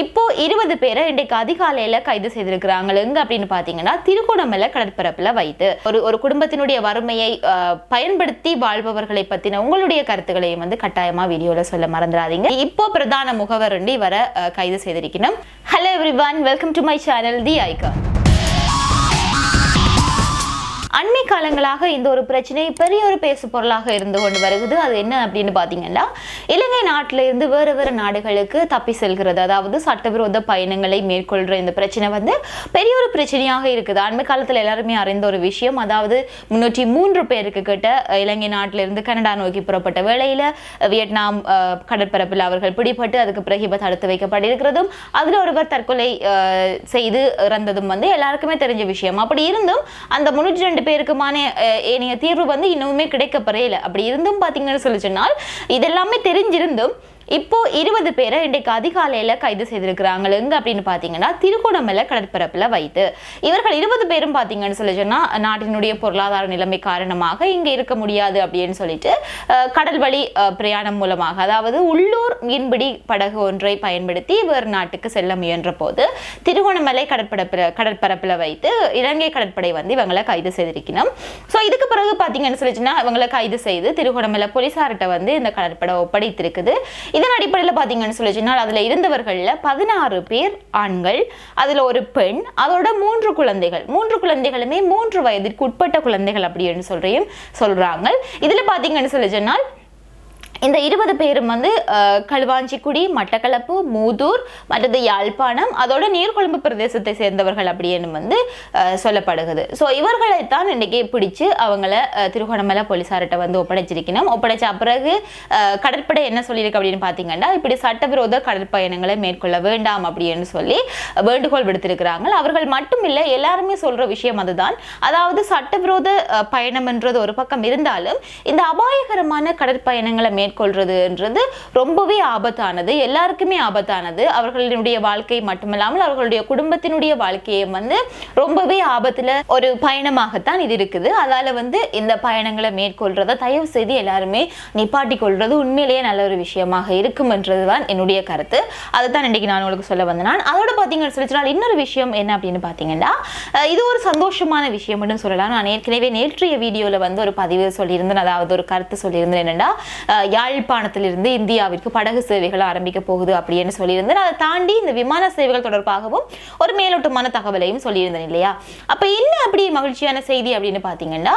இப்போ இருபது பேரை இன்றைக்கு அதிகாலையில கைது செய்திருக்கிறாங்க எங்க அப்படின்னு பாத்தீங்கன்னா திருகோணமலை கடற்பரப்புல வைத்து. ஒரு ஒரு குடும்பத்தினுடைய வறுமையை பயன்படுத்தி வாழ்பவர்களை பத்தின உங்களுடைய கருத்துக்களையும் வந்து கட்டாயமா வீடியோல சொல்ல மறந்துடாதீங்க. இப்போ பிரதான முகவர் இவரை கைது செய்திருக்கணும். Hello everyone welcome to my channel the ஐகா அண்மை காலங்களாக இந்த ஒரு பிரச்சனை பெரிய ஒரு பேசு பொருளாக இருந்து கொண்டு வருகிறது அது என்ன அப்படின்னு பார்த்தீங்கன்னா இலங்கை நாட்டில இருந்து வேறு வேறு நாடுகளுக்கு தப்பி செல்கிறது. அதாவது சட்டவிரோத பயணங்களை மேற்கொள்கிற இந்த பிரச்சனை வந்து பெரிய ஒரு பிரச்சனையாக இருக்குது. அண்மை காலத்தில் எல்லாருமே அறிந்த ஒரு விஷயம் அதாவது முன்னூற்றி மூன்று பேருக்கு கிட்ட இலங்கை நாட்டிலிருந்து கனடா நோக்கி புறப்பட்ட வேளையில் வியட்நாம் கடற்பரப்பில் அவர்கள் பிடிபட்டு அதுக்கு பிறகு இப்போ தடுத்து வைக்கப்பட்டிருக்கிறதும் அதில் ஒருவர் தற்கொலை செய்து இறந்ததும் வந்து எல்லாருக்குமே தெரிஞ்ச விஷயம். அப்படி இருந்தும் அந்த முன்னூற்றி ரெண்டு பேருக்குமான அஹ், ஏனைய தீர்வு வந்து இன்னுமே கிடைக்கப்பெறையில அப்படி இருந்தும் பார்த்தீங்கன்னு சொல்லி சொன்னால் இதெல்லாமே தெரிஞ்சிருந்தும் இப்போ இருபது பேரை இன்றைக்கு அதிகாலையில் கைது செய்திருக்கிறாங்க. எங்க அப்படின்னு பார்த்தீங்கன்னா திருகோணமலை கடற்பரப்பில் வைத்து. இவர்கள் இருபது பேரும் பார்த்தீங்கன்னு சொல்லி சொன்னால் நாட்டினுடைய பொருளாதார நிலைமை காரணமாக இங்கே இருக்க முடியாது அப்படின்னு சொல்லிட்டு கடல் வழி பிரயாணம் மூலமாக அதாவது உள்ளூர் மீன்பிடி படகு ஒன்றை பயன்படுத்தி வேறு நாட்டுக்கு செல்ல முயன்ற போது திருகோணமலை கடற்பரப்பில் கடற்பரப்பில் வைத்து இலங்கை கடற்படை வந்து இவங்களை கைது செய்திருக்கணும். ஸோ இதுக்கு பிறகு பார்த்தீங்கன்னு சொல்லிச்சுன்னா இவங்களை கைது செய்து திருகோணமலை போலீசார்கிட்ட வந்து இந்த கடற்படை ஒப்படைத்திருக்குது. இதன் அடிப்படையில் பார்த்தீங்கன்னு சொன்னால் அதில் இருந்தவர்களில் பதினாறு பேர் ஆண்கள் அதில் ஒரு பெண் அதோட மூன்று குழந்தைகள். மூன்று குழந்தைகளுமே மூன்று வயதிற்கு உட்பட்ட குழந்தைகள் அப்படின்னு சொல்றையும் சொல்றாங்க. இதில் பார்த்தீங்கன்னு சொல்லி சொன்னால் இந்த இருபது பேரும் வந்து அஹ், களுவாஞ்சிக்குடி மட்டக்களப்பு மூதூர் மற்றது யாழ்ப்பாணம் அதோட நீர்கொழும்பு பிரதேசத்தை சேர்ந்தவர்கள் அப்படின்னு வந்து சொல்லப்படுகிறது. ஸோ இவர்களைத்தான் இன்றைக்கி பிடிச்சு அவங்கள திருகோணமலை போலீஸார்கிட்ட வந்து ஒப்படைச்சிருக்கணும். ஒப்படைச்ச பிறகு கடற்படை என்ன சொல்லியிருக்கு அப்படின்னு பார்த்தீங்கன்னா இப்படி சட்டவிரோத கடற்பயணங்களை மேற்கொள்ள வேண்டாம் அப்படின்னு சொல்லி வேண்டுகோள் விடுத்திருக்கிறாங்க. அவர்கள் மட்டும் இல்லை எல்லாருமே சொல்ற விஷயம் அதுதான். அதாவது சட்டவிரோத பயணம்ன்றது ஒரு பக்கம் இருந்தாலும் இந்த அபாயகரமான கடற்பயணங்களை மேற்கொள்றதுன்றது ரொம்பவே ஆபத்தானது. எல்லாருக்குமே ஆபத்தானது. அவர்களுடைய வாழ்க்கை மட்டுமல்லாமல் அவர்களுடைய குடும்பத்தினுடைய வாழ்க்கையை வந்து ரொம்பவே ஆபத்துல ஒரு பயணமாகத்தான் இது இருக்குது. அதால வந்து இந்த பயணங்களை மேற்கொள்றத தயவு செய்து எல்லாருமே நிப்பாட்டி கொள்றது உண்மையிலேயே நல்ல ஒரு விஷயமாக இருக்கும் என்றதுதான் என்னுடைய கருத்து. அதுதான் இன்னைக்கு நான் உங்களுக்கு சொல்ல வந்தேன். நான் அதோட பார்த்தீங்கன்னு சொல்லி சொன்னால் இன்னொரு விஷயம் என்ன அப்படின்னு பார்த்தீங்கன்னா இது ஒரு சந்தோஷமான விஷயம்னு சொல்லலாம். நான் ஏற்கனவே நேற்றைய வீடியோவில் வந்து ஒரு பதிவு சொல்லியிருந்தேன். அதாவது ஒரு கருத்து சொல்லியிருந்தேன் என்னன்னா யாழ்ப்பாணத்திலிருந்து இந்தியாவிற்கு படகு சேவைகள் ஆரம்பிக்க போகுது அப்படின்னு சொல்லியிருந்தேன். அதை தாண்டி இந்த விமான சேவைகள் தொடர்பாகவும் ஒரு மேலோட்டமான தகவலையும் சொல்லியிருந்தேன் இல்லையா? அப்ப என்ன அப்படி மகிழ்ச்சியான செய்தி அப்படின்னு பார்த்தீங்கன்னா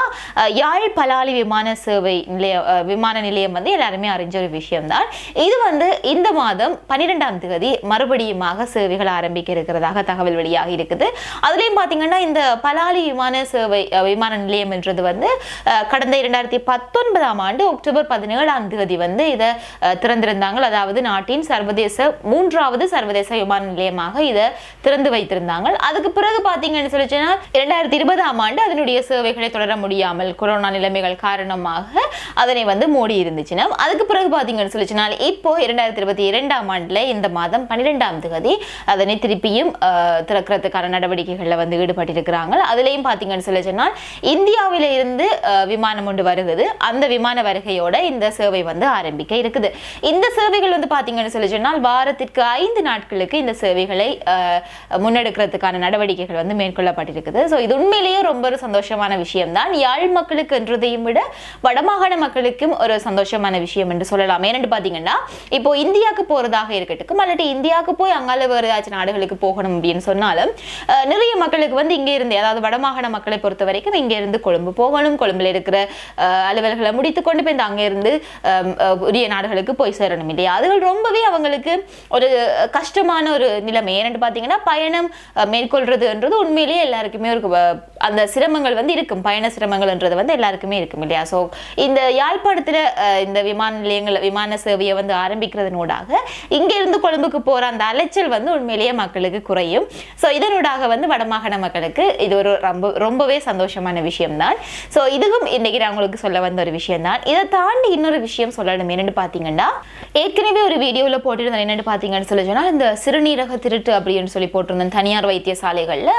யாழ் பலாலி விமான சேவை நிலைய விமான நிலையம் வந்து எல்லாருமே அறிஞ்ச ஒரு விஷயம்தான். இது வந்து இந்த மாதம் பன்னிரெண்டாம் தேதி மறுபடியுமாக சேவைகள் ஆரம்பிக்க இருக்கிறதாக தகவல் வெளியாக இருக்குது. அதுலயும் பார்த்தீங்கன்னா இந்த பலாலி விமான சேவை விமான நிலையம் என்றது வந்து கடந்த இரண்டாயிரத்தி பத்தொன்பதாம் ஆண்டு அக்டோபர் பதினேழாம் தேதி வந்து இதை திறந்திருந்தாங்க. அதாவது நாட்டின் சர்வதேச மூன்றாவது சர்வதேச விமான நிலையமாக இதை திறந்து வைத்திருந்தாங்க. அதுக்கு பிறகு பார்த்தீங்கன்னு சொல்லிச்சுன்னா இரண்டாயிரத்தி இருபதாம் ஆண்டு அதனுடைய சேவைகளை தொடர முடியாமல் கொரோனா நிலைமைகள் காரணமாக அதனை வந்து மூடி இருந்துச்சுன்னா அதுக்கு பிறகு பார்த்தீங்கன்னு சொல்லிச்சுன்னா இப்போ இரண்டாயிரத்தி இருபத்தி இரண்டாம் ஆண்டுல இந்த மாதம் பன்னிரெண்டாம் தேதி அதனை திருப்பியும் திறக்கிறதுக்கான நடவடிக்கைகளில் வந்து ஈடுபட்டிருக்கிறாங்க. அதுலேயும் பார்த்தீங்கன்னு சொல்லி சொன்னால் இந்தியாவில இருந்து விமானம் ஒன்று வருகிறது. அந்த விமான வருகையோட இந்த சேவை வந்து ஆரம்பிக்க இருக்குது. இந்த சேவைகள் வந்து பார்த்தீங்கன்னு சொல்லி சொன்னால் வாரத்திற்கு ஐந்து நாட்களுக்கு இந்த சேவைகளை முன்னெடுக்கிறதுக்கான நடவடிக்கைகள் வந்து மேற்கொள்ளப்பட்டிருக்குது. ஸோ இது உண்மையிலேயே ரொம்ப ஒரு சந்தோஷமான விஷயம்தான். யாழ் மக்களுக்கு என்றதையும் விட வடமாகாண மக்களுக்கும் ஒரு சந்தோஷமான விஷயம் என்று சொல்லலாம். ஏன்னு பார்த்தீங்கன்னா இப்போ இந்தியாவுக்கு போறதாக இருக்கட்டும் அல்லது இந்தியாவுக்கு போய் அங்கால வேறு ஏதாச்சும் நாடுகளுக்கு போகணும் அப்படின்னு சொன்னாலும் நிறைய மக்களுக்கு வந்து இங்கே இருந்து அதாவது வடமாகாண மக்களை பொறுத்த வரைக்கும் இங்கே இருந்து கொழும்பு போகணும். கொழும்புல இருக்கிற அஹ், அலுவல்களை முடித்து கொண்டு போய் இந்த அங்கே இருந்து உரிய நாடுகளுக்கு போய் சேரணும் இல்லையா? அதுகள் ரொம்பவே அவங்களுக்கு ஒரு கஷ்டமான ஒரு நிலைமை. ஏன்னு பார்த்தீங்கன்னா பயணம் மேற்கொள்றதுன்றது உண்மையிலேயே எல்லாருக்குமே ஒரு அந்த சிரமங்கள் வந்து இருக்கும். பயண சிரமங்கள்ன்றது வந்து எல்லாருக்குமே இருக்கும் இல்லையா? ஸோ இந்த யாழ்ப்பாணத்தில் இந்த விமான நிலையங்கள் விமான சேவையை வந்து ஆரம்பிக்கிறதுனூடாக இங்க இருந்து கொழும்புக்கு போகிற அந்த அலைச்சல் வந்து உண்மையிலேயே மக்களுக்கு குறையும். ஸோ இதனூடாக வந்து வடமாகாண மக்களுக்கு இது ஒரு ரொம்ப ரொம்பவே சந்தோஷமான விஷயம்தான். ஸோ இதுவும் இன்றைக்கி நான் உங்களுக்கு சொல்ல வந்த ஒரு விஷயம்தான். இதை தாண்டி இன்னொரு விஷயம் சொல்லணும். என்னென்னு பார்த்தீங்கன்னா ஏற்கனவே ஒரு வீடியோவில் போட்டிருந்தேன். என்னென்னு பார்த்தீங்கன்னு சொல்லி சொன்னால் இந்த சிறுநீரக திருட்டு அப்படின்னு சொல்லி போட்டிருந்தேன் தனியார் வைத்தியசாலைகளில்.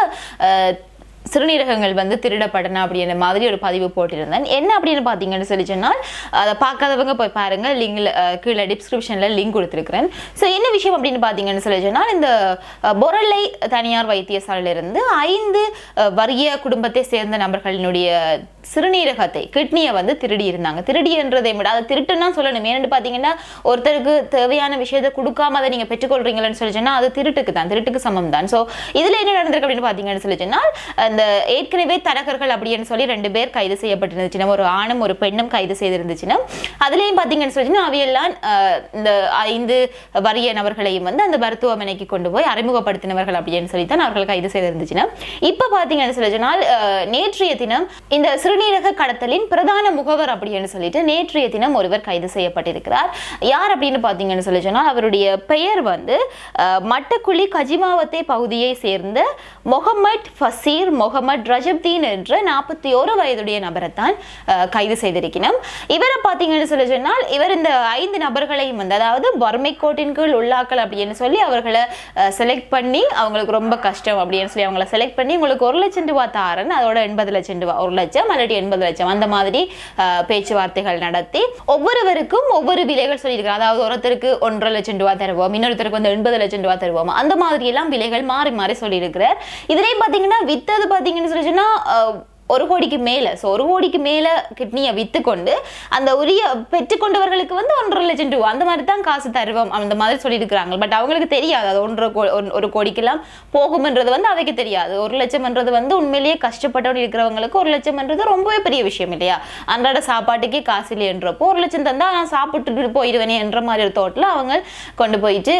சிறுநீரகங்கள் வந்து திருடப்படணும் அப்படின்ற மாதிரி ஒரு பதிவு போட்டிருந்தேன். என்ன அப்படின்னு பார்த்தீங்கன்னு சொல்லி சொன்னால் அதை பார்க்காதவங்க போய் பாருங்க. லிங்கில் கீழே டிஸ்கிரிப்ஷனில் லிங்க் கொடுத்துருக்குறேன். ஸோ என்ன விஷயம் அப்படின்னு பார்த்தீங்கன்னு சொல்லி சொன்னால் இந்த பொருளை தனியார் வைத்தியசாலையிலிருந்து ஐந்து வறிய குடும்பத்தை சேர்ந்த நபர்களினுடைய சிறுநீரகத்தை கிட்னியை வந்து திருடி இருந்தாங்க. திருடி என்றதை விட அதை திருட்டுன்னா சொல்லணும். ஏன்னு பார்த்தீங்கன்னா ஒருத்தருக்கு தேவையான விஷயத்தை கொடுக்காம அதை நீங்கள் பெற்றுக்கொள்றீங்களன்னு சொல்லி அது திருட்டுக்கு தான். திருட்டுக்கு சமம் தான் ஸோ இதில் என்ன நடந்திருக்கு அப்படின்னு பார்த்தீங்கன்னு சொல்லி சொன்னால் அந்த ஏற்கனவே தரகர்கள் அப்படின்னு சொல்லி ரெண்டு பேர் கைது செய்யப்பட்டிருந்துச்சுன்னா ஒரு ஆணும் ஒரு பெண்ணும் கைது செய்திருந்துச்சுன்னா அதுலேயும் பார்த்தீங்கன்னு சொல்லி அவையெல்லாம் அஹ், இந்த ஐந்து வறிய நபர்களையும் வந்து அந்த மருத்துவமனைக்கு கொண்டு போய் அறிமுகப்படுத்தினவர்கள் அப்படின்னு சொல்லி தான் அவர்கள் கைது செய்திருந்துச்சுன்னா இப்போ பார்த்தீங்கன்னு சொல்லி சொன்னால் நேற்றைய தினம் இந்த சிறு சிறுநீரக கடத்தலின் பிரதான முகவர் அப்படின்னு சொல்லிட்டு நேற்றைய தினம் ஒருவர் கைது செய்யப்பட்டிருக்கிறார். யார் அப்படின்னு பார்த்தீங்கன்னு சொல்லி சொன்னால் அவருடைய பெயர் வந்து மட்டக்குழி கஜிமாவத்தை பகுதியை சேர்ந்த மொஹமட் ஃபசீர் மொஹமட் ரஜப்தீன் என்ற நாற்பத்தி ஒரு வயதுடைய நபரைத்தான் தான் கைது செய்திருக்கணும் இவரை பார்த்தீங்கன்னு சொல்லி சொன்னால் இவர் இந்த ஐந்து நபர்களையும் வந்து அதாவது வறுமை கோட்டின் கீழ் உள்ளாக்கள் அப்படின்னு சொல்லி அவர்களை செலக்ட் பண்ணி அவங்களுக்கு ரொம்ப கஷ்டம் அப்படின்னு சொல்லி அவங்கள செலக்ட் பண்ணி உங்களுக்கு ஒரு லட்சம் ரூபா தாரன் அதோட எண்பது லட்சம் ரூபா ஒரு லட்சம் இல்லாட்டி எண்பது லட்சம். அந்த மாதிரி பேச்சுவார்த்தைகள் நடத்தி ஒவ்வொருவருக்கும் ஒவ்வொரு விலைகள் சொல்லியிருக்காங்க அதாவது ஒருத்தருக்கு ஒன்றரை லட்சம் ரூபா தருவோம் இன்னொருத்தருக்கு வந்து எண்பது லட்சம் ரூபா தருவோம். அந்த மாதிரி எல்லாம் விலைகள் மாறி மாறி சொல்லியிருக்கிறார். இதுலேயும் பார்த்தீங்கன்னா வித்தது பார்த்தீங்கன்னு சொல்லி ஒரு கோடிக்கு மேலே ஸோ ஒரு கோடிக்கு மேலே கிட்னியை விற்று கொண்டு அந்த உரிய பெற்றுக்கொண்டவர்களுக்கு வந்து ஒன்றரை லட்சம் ரூபா அந்த மாதிரி தான் காசு தருவோம் அந்த மாதிரி சொல்லியிருக்கிறாங்க. பட் அவங்களுக்கு தெரியாது அது ஒன்றரை கோ ஒன்- ஒரு கோடிக்கெல்லாம் போகும்ன்றது வந்து அவைக்கு தெரியாது. ஒரு லட்சம்ன்றது வந்து உண்மையிலேயே கஷ்டப்பட்டவன் இருக்கிறவங்களுக்கு ஒரு லட்சம்ன்றது ரொம்பவே பெரிய விஷயம் இல்லையா? அன்றாட சாப்பாட்டுக்கே காசு இல்லைன்றப்போ ஒரு லட்சம் தந்தால் நான் சாப்பிட்டுட்டு போயிடுவேனே என்ற மாதிரி ஒரு தோட்டில் அவங்க கொண்டு போயிட்டு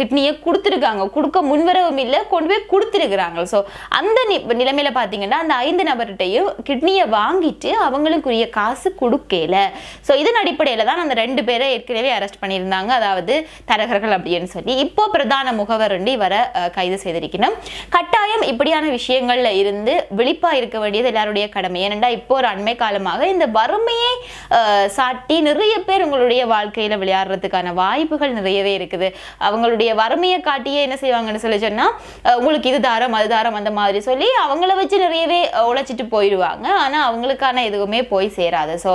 கிட்னியை கொடுத்துருக்காங்க. கொடுக்க முன்வரவும் இல்லை கொண்டு போய் கொடுத்துருக்குறாங்க. ஸோ அந்த நி- நிலைமையில பார்த்தீங்கன்னா அந்த ஐந்து நபர்கிட்டையும் கிட்னியை வாங்கிட்டு அவங்களுக்குரிய காசு கொடுக்கல. ஸோ இதன் அடிப்படையில் தான் அந்த ரெண்டு பேரை ஏற்கனவே அரெஸ்ட் பண்ணியிருந்தாங்க. அதாவது தரகர்கள் அப்படின்னு சொல்லி. இப்போ பிரதான முகவர் ரெண்டு இவரை கைது செய்திருக்கணும். கட்டாயம் இப்படியான விஷயங்கள்ல இருந்து விழிப்பா இருக்க வேண்டியது எல்லாருடைய கடமை. ஏனென்றா இப்போ ஒரு அண்மை காலமாக இந்த வறுமையை சாட்டி நிறைய பேர் உங்களுடைய வாழ்க்கையில விளையாடுறதுக்கான வாய்ப்புகள் நிறையவே இருக்குது. அவங்களுடைய வறுமையை காட்டியே என்ன செய்வாங்கன்னு சொல்லி சொன்னா உங்களுக்கு இது தாரம் அது தாரம் அந்த மாதிரி சொல்லி அவங்கள வச்சு நிறையவே உழைச்சிட்டு போ போயிடுவாங்க. ஆனால் அவங்களுக்கான எதுவுமே போய் சேராது. ஸோ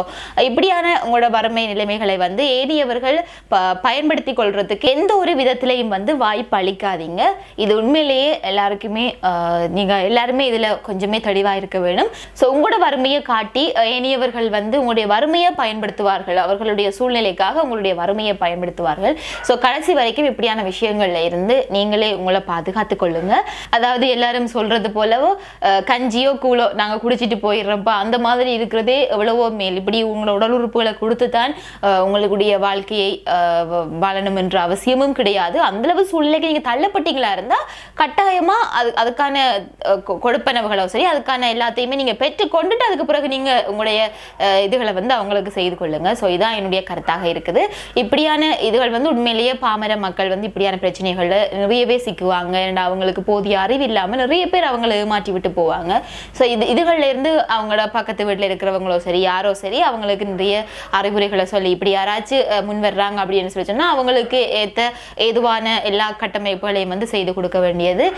இப்படியான உங்களோட வறுமை நிலைமைகளை வந்து ஏனியவர்கள் ப பயன்படுத்தி கொள்றதுக்கு எந்த ஒரு விதத்திலையும் வந்து வாய்ப்பு அளிக்காதீங்க. இது உண்மையிலேயே எல்லாருக்குமே நீங்கள் எல்லாருமே இதில் கொஞ்சமே தெளிவாக இருக்க வேணும் ஸோ உங்களோட வறுமையை காட்டி ஏனியவர்கள் வந்து உங்களுடைய வறுமையை பயன்படுத்துவார்கள். அவர்களுடைய சூழ்நிலைக்காக உங்களுடைய வறுமையை பயன்படுத்துவார்கள். ஸோ கடைசி வரைக்கும் இப்படியான விஷயங்கள்ல இருந்து நீங்களே உங்களை பாதுகாத்து கொள்ளுங்க. அதாவது எல்லாரும் சொல்றது போலவோ கஞ்சியோ கூழோ நாங்கள் குடிச்சிட்டு போயிடுறப்பா அந்த மாதிரி இருக்கிறதே எவ்வளவோ மேல். இப்படி உங்களோட உடல் உறுப்புகளை கொடுத்து தான் உங்களுடைய வாழ்க்கையை வ- வாழணும் என்ற அவசியமும் கிடையாது. அந்தளவு சூழ்நிலைக்கு நீங்கள் தள்ளப்பட்டீங்களா இருந்தால் கட்டாயமாக அது அதுக்கான கொ- கொடுப்பனவுகளோ சரி அதுக்கான எல்லாத்தையுமே நீங்கள் பெற்று கொண்டுட்டு அதுக்கு பிறகு நீங்கள் உங்களுடைய இதுகளை வந்து அவங்களுக்கு செய்து கொள்ளுங்க. ஸோ இதான் என்னுடைய கருத்தாக இருக்குது. இப்படியான இதுகள் வந்து உண்மையிலேயே பாமர மக்கள் வந்து இப்படியான பிரச்சனைகளில் நிறையவே சிக்குவாங்க. அண்ட் அவங்களுக்கு போதிய அறிவு இல்லாமல் நிறைய பேர் அவங்களை ஏமாற்றி விட்டு போவாங்க. ஸோ இது இதுகள் இருந்து அவங்களோட பக்கத்து வீட்டில் இருக்கிறவங்களோ சரி யாரோ சரி அவங்களுக்கு நிறைய அறிவுரைகளை சொல்லி இப்படி யாராச்சும் முன் வர்றாங்க அப்படின்னு சொல்லி சொன்னால் அவங்களுக்கு ஏற்ற ஏதுவான எல்லா கட்டமைப்புகளையும் வந்து செய்து கொடுக்க வேண்டியது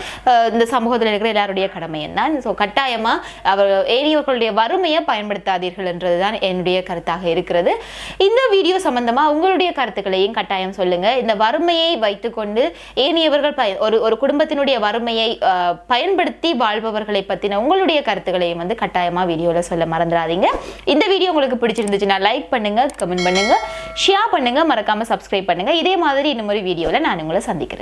இந்த சமூகத்தில் இருக்கிற எல்லாருடைய கடமையும் தான் ஸோ கட்டாயமாக அவர் ஏரியவர்களுடைய வறுமையை பயன்படுத்தாதீர்கள் என்றதுதான் என்னுடைய கருத்தாக இருக்கிறது. இந்த வீடியோ சம்பந்தமாக உங்களுடைய கருத்துக்களையும் கட்டாயம் சொல்லுங்கள் இந்த வறுமையை வைத்துக்கொண்டு ஏனியவர்கள் பய ஒரு ஒரு குடும்பத்தினுடைய வறுமையை பயன்படுத்தி வாழ்பவர்களை பற்றின உங்களுடைய கருத்துக்களையும் வந்து கட்டாயமா வீடியோவில் சொல்ல மறந்துடாதீங்க. இந்த வீடியோ உங்களுக்கு பிடிச்சிருந்துச்சுன்னா லைக் பண்ணுங்க கமெண்ட் பண்ணுங்க ஷேர் பண்ணுங்க மறக்காம சப்ஸ்கிரைப் பண்ணுங்க. இதே மாதிரி இன்னும் ஒரு வீடியோவில் நான் உங்களை சந்திக்கிறேன்.